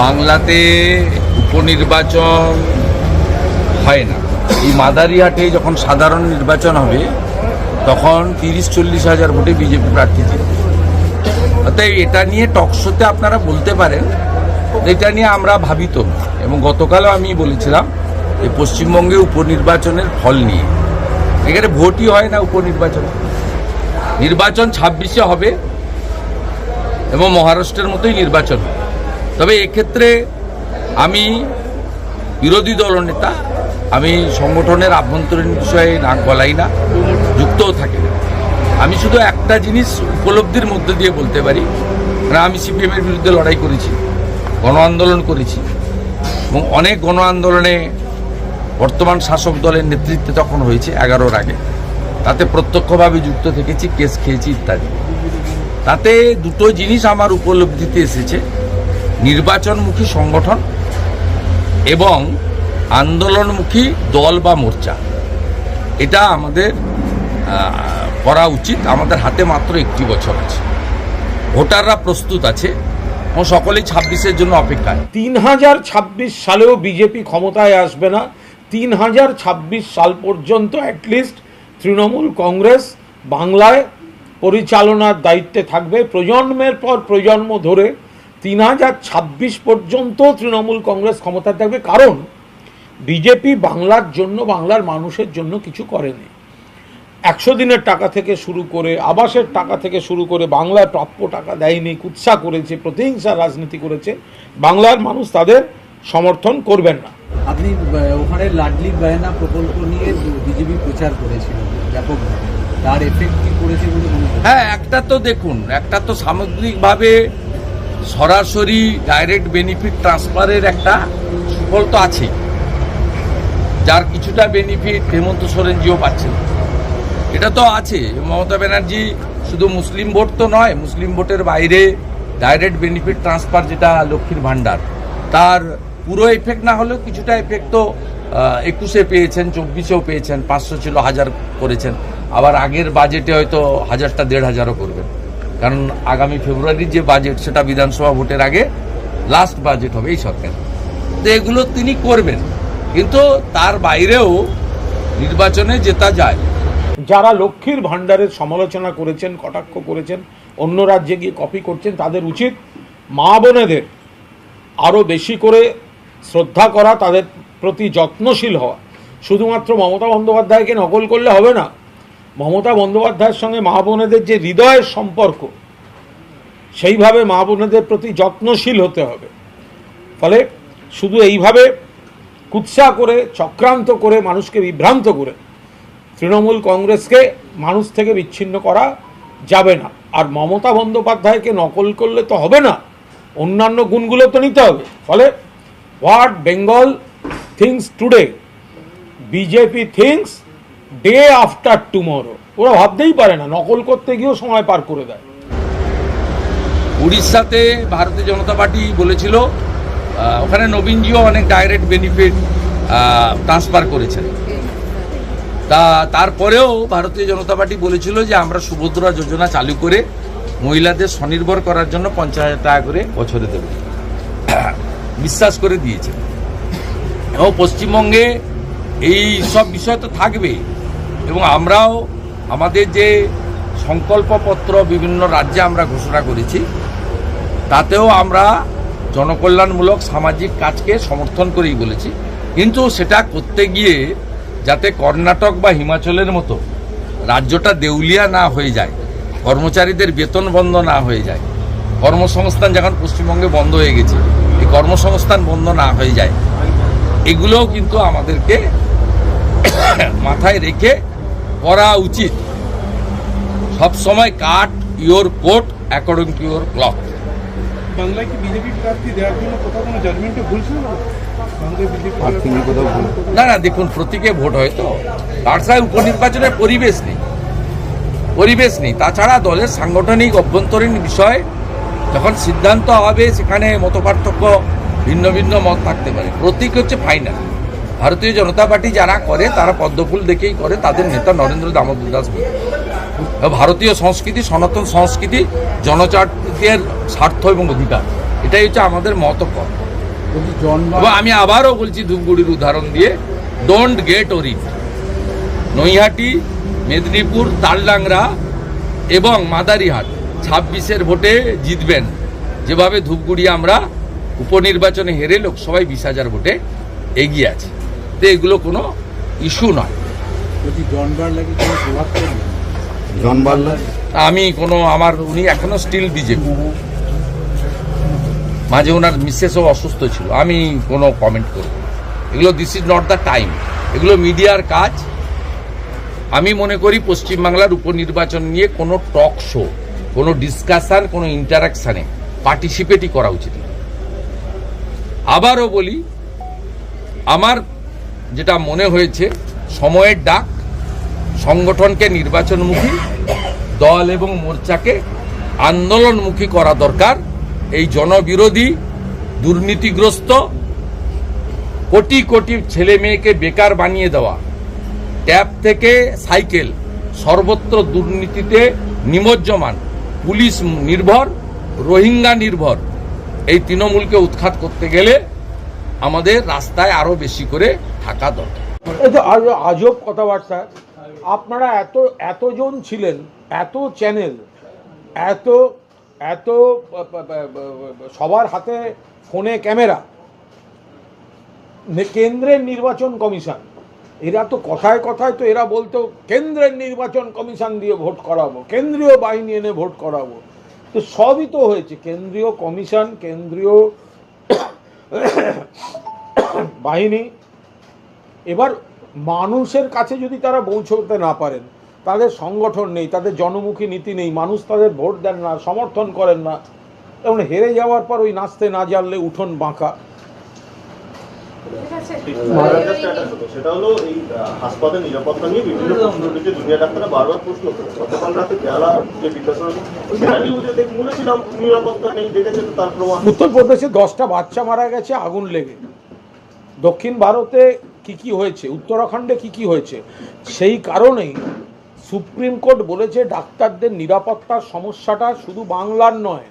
বাংলাতে উপনির্বাচন হয় না। এই মাদারিহাটে যখন সাধারণ নির্বাচন হবে, তখন তিরিশ চল্লিশ হাজার ভোটে বিজেপি প্রার্থী জিতবে। অতএব এটা নিয়ে টকশোতে আপনারা বলতে পারেন, এটা নিয়ে আমরা ভাবিত এবং গতকালও আমি বলেছিলাম যে পশ্চিমবঙ্গে উপনির্বাচনের ফল নিয়ে। এখানে ভোটই হয় না উপনির্বাচন। নির্বাচন ছাব্বিশে হবে এবং মহারাষ্ট্রের মতোই নির্বাচন হবে। তবে এক্ষেত্রে আমি বিরোধী দলনেতা আমি সংগঠনের আভ্যন্তরীণ বিষয়ে নাক গলাই না, যুক্তও থাকি না। আমি শুধু একটা জিনিস উপলব্ধির মধ্যে দিয়ে বলতে পারি, কারণ আমি সিপিএমের বিরুদ্ধে লড়াই করেছি, গণ আন্দোলন করেছি, এবং অনেক গণ আন্দোলনে বর্তমান শাসক দলের নেতৃত্বে তখন হয়েছে এগারোর আগে। তাতে প্রত্যক্ষভাবে যুক্ত থেকেছি, কেস খেয়েছি ইত্যাদি। তাতে দুটো জিনিস আমার উপলব্ধিতে এসেছে। নির্বাচনমুখী সংগঠন এবং আন্দোলনমুখী দল বা মোর্চা। এটা আমাদের করা উচিত। আমাদের হাতে মাত্র একটি বছর আছে। ভোটাররা প্রস্তুত আছে। এবং সকলেই ছাব্বিশের জন্য অপেক্ষায়। তিন হাজার ছাব্বিশ সালেও বিজেপি ক্ষমতায় আসবে না। তিন হাজার ছাব্বিশ সাল পর্যন্ত অ্যাটলিস্ট তৃণমূল কংগ্রেস বাংলায় পরিচালনার দায়িত্বে থাকবে। প্রজন্মের পর প্রজন্ম ধরে তিন হাজার ছাব্বিশ পর্যন্ত তৃণমূল কংগ্রেস ক্ষমতায় থাকবে কারণ বিজেপি বাংলার জন্য বাংলার মানুষের জন্য কিছু করেনি। একশো দিনের টাকা থেকে শুরু করে আবাসের টাকা থেকে শুরু করে বাংলার প্রাপ্য টাকা দেয়নি কুৎসা করেছে প্রতিহিংসা রাজনীতি করেছে বাংলার মানুষ তাদের সমর্থন করবেন না। আপনি ওখানে লাডলি বায়না প্রকল্প নিয়ে বিজেপি প্রচার করেছিল ব্যাপকভাবে তার এফেক্ট কি করেছে বলে হ্যাঁ একটা তো দেখুন একটা তো সামগ্রিকভাবে সরাসরি ডাইরেক্ট বেনিফিট ট্রান্সফারের একটা সুফল তো আছেই। যার কিছুটা বেনিফিট হেমন্ত সোরেনজিও পাচ্ছেন। এটা তো আছে, মমতা ব্যানার্জি শুধু মুসলিম ভোট তো নয়, মুসলিম ভোটের বাইরে ডাইরেক্ট বেনিফিট ট্রান্সফার যেটা লক্ষ্মীর ভাণ্ডার, তার পুরো এফেক্ট না হলেও কিছুটা এফেক্ট তো একুশে পেয়েছেন, চব্বিশেও পেয়েছেন, পাঁচশো ছিল হাজার করেছেন। আবার আগের বাজেটে হয়তো হাজারটা, দেড় হাজারও করবেন। কারণ আগামী ফেব্রুয়ারির যে বাজেট, সেটা বিধানসভা ভোটের আগে লাস্ট বাজেট হবে এই সরকার তো এগুলো তিনি করবেন, কিন্তু তার বাইরেও নির্বাচনে জেতা যায়। যারা লক্ষ্মীর ভাণ্ডারের সমালোচনা করেছেন, কটাক্ষ করেছেন, অন্য রাজ্যে গিয়ে কপি করছেন, তাদের উচিত মা বোনেদের আরও বেশি করে শ্রদ্ধা করা, তাদের প্রতি যত্নশীল হওয়া। শুধুমাত্র মমতা বন্দ্যোপাধ্যায়কে নকল করলে হবে না। মমতা বন্দ্যোপাধ্যায়ের সঙ্গে মা বোনেদের যে হৃদয়ের সম্পর্ক, সেইভাবে মা বোনেদের প্রতি যত্নশীল হতে হবে। ফলে শুধু এইভাবে কুৎসা করে, চক্রান্ত করে, মানুষকে বিভ্রান্ত করে তৃণমূল কংগ্রেসকে মানুষ থেকে বিচ্ছিন্ন করা যাবে না। আর মমতা বন্দ্যোপাধ্যায়কে নকল করলে তো হবে না। অন্যান্য গুণগুলো তো নিতে হবে। ফলে what Bengal thinks today, BJP thinks day after tomorrow ওরা ভাবতেই পারে না, নকল করতে গিয়েও সময় পার করে দেয়। উড়িষ্যাতে ভারতীয় জনতা পার্টি বলেছিল ওখানে নবীনজিও অনেক ডাইরেক্ট বেনিফিট ট্রান্সফার করেছেন। তা তারপরেও ভারতীয় জনতা পার্টি বলেছিল যে আমরা সুভদ্রা যোজনা চালু করে মহিলাদের স্বনির্ভর করার জন্য পঞ্চাশ হাজার টাকা করে বছরে দেব। বিশ্বাস করে দিয়েছে এবং পশ্চিমবঙ্গে এই সব বিষয় তো থাকবে এবং আমরাও আমাদের যে সংকল্পপত্র বিভিন্ন রাজ্যে আমরা ঘোষণা করেছি, তাতেও আমরা জনকল্যাণমূলক সামাজিক কাজকে সমর্থন করেই বলেছি। কিন্তু সেটা করতে গিয়ে যাতে কর্ণাটক বা হিমাচলের মতো রাজ্যটা দেউলিয়া না হয়ে যায়, কর্মচারীদের বেতন বন্ধ না হয়ে যায়, কর্মসংস্থান যখন পশ্চিমবঙ্গে বন্ধ হয়ে গেছে, এই কর্মসংস্থান বন্ধ না হয়ে যায়, এগুলোও কিন্তু আমাদেরকে মাথায় রেখে করা উচিত। সব সময় cut your coat according to your clock বাংলায় কি বিজেপি প্রার্থী দেওয়ার জন্য কোথাও কোনো জাজমেন্টে ভুলছিল? না না না দেখুন প্রতীকে ভোট হয় তো। তাছাড়া উপনির্বাচনের পরিবেশ নেই। পরিবেশ নেই। তাছাড়া দলের সাংগঠনিক অভ্যন্তরীণ বিষয় যখন সিদ্ধান্ত হবে সেখানে মতপার্থক্য ভিন্ন ভিন্ন মত থাকতে পারে। প্রতীক হচ্ছে ফাইনাল ভারতীয় জনতা পার্টি যারা করে, তারা পদ্মফুল দেখেই করে, তাদের নেতা নরেন্দ্র দামোদর দাস। ভারতীয় সংস্কৃতি, সনাতন সংস্কৃতি জনজাতীয় স্বার্থ এবং অধিকার, এটাই হচ্ছে আমাদের মত বলছি আমি আবারও বলছি ধূপগুড়ির উদাহরণ দিয়ে don't get worried Naihati, Medinipur Taldangra এবং মাদারিহাট ছাব্বিশের ভোটে জিতবেন। যেভাবে ধূপগুড়ি আমরা উপনির্বাচনে হেরে লোকসভায় বিশ হাজার ভোটে এগিয়ে আছে। তো এগুলো কোনো ইস্যু নয়। আমি কোনো আমার উনি এখনও স্টিল বিজেপি মাঝে ওনার মিসেসও অসুস্থ ছিল আমি কোনো কমেন্ট করব এগুলো this is not the time এগুলো মিডিয়ার কাজ। আমি মনে করি পশ্চিমবাংলার উপনির্বাচন নিয়ে কোনো টক শো কোনো ডিসকাশন কোনো ইন্টারাকশানে পার্টিসিপেটই করা উচিত না। আবারও বলি আমার যেটা মনে হয়েছে, সময়ের ডাক, সংগঠনকে নির্বাচনমুখী, দল এবং মোর্চাকে আন্দোলনমুখী করা দরকার। এই জনবিরোধী, দুর্নীতিগ্রস্ত, কোটি কোটি ছেলে মেয়েকে বেকার বানিয়ে দেওয়া ট্যাব থেকে সাইকেল, সর্বত্র দুর্নীতিতে নিমজ্জমান, পুলিশ নির্ভর, রোহিঙ্গা নির্ভর, এই তৃণমূলকে উৎখাত করতে গেলে আমাদের রাস্তায় আরও বেশি করে থাকা দরকার। আজব কথাবার্তা। আপনারা এত এতজন ছিলেন, এত চ্যানেল এত এত সবার হাতে ফোনে ক্যামেরা। কেন্দ্রের নির্বাচন কমিশন। এরা তো কথায় কথায় তো এরা বলতো, কেন্দ্রের নির্বাচন কমিশন দিয়ে ভোট করাবো, কেন্দ্রীয় বাহিনী এনে ভোট করাবো। তো সবই তো হয়েছে। কেন্দ্রীয় কমিশন, কেন্দ্রীয় বাহিনী, এবার মানুষের কাছে যদি তারা পৌঁছতে না পারেন, তাদের সংগঠন নেই, তাদের জনমুখী নীতি নেই, মানুষ তাদের ভোট দেন না, সমর্থন করেন না তেমন হেরে যাওয়ার পর ওই নাচতে না জানলে উঠোন বাঁকা। সেটা হলো এই হাসপাতাল নিরাপত্তা নিয়ে বিভিন্ন প্রশ্ন উঠেছে। জুনিয়র ডাক্তাররা বারবার প্রশ্ন করে গতকাল রাতে বেহালা যে বিদ্যাসাগর সেটা নিউজে দেখ বলেছিলাম নিরাপত্তা নেই দেখেছে তো তার প্রমাণ। উত্তরপ্রদেশে দশটা বাচ্চা মারা গেছে আগুন লেগে। দক্ষিণ ভারতে কি কি হয়েছে? উত্তরাখণ্ডে কি কি হয়েছে? সেই কারণেই সুপ্রিম কোর্ট বলেছে ডাক্তারদের নিরাপত্তার সমস্যাটা শুধু বাংলার নয়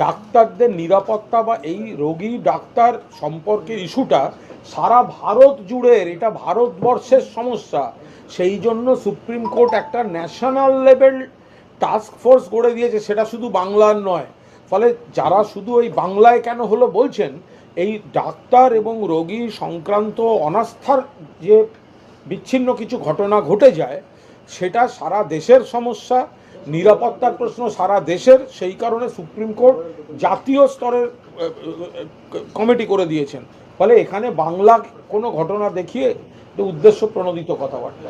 ডাক্তারদের নিরাপত্তা বা এই রোগী ডাক্তার সম্পর্কে ইস্যুটা সারা ভারত জুড়ের এটা ভারতবর্ষের সমস্যা। সেই জন্য সুপ্রিম কোর্ট একটা ন্যাশনাল লেভেল টাস্ক ফোর্স গড়ে দিয়েছে, সেটা শুধু বাংলার নয়। ফলে যারা শুধু ওই বাংলায় কেন হলো বলছেন, এই ডাক্তার এবং রোগী সংক্রান্ত অনাস্থার যে বিচ্ছিন্ন কিছু ঘটনা ঘটে যায়, সেটা সারা দেশের সমস্যা। নিরাপত্তার প্রশ্ন সারা দেশের, সেই কারণে সুপ্রিম কোর্ট জাতীয় স্তরের কমিটি করে দিয়েছেন। ফলে এখানে বাংলা কোনো ঘটনা দেখিয়ে উদ্দেশ্য প্রণোদিত কথাবার্তা।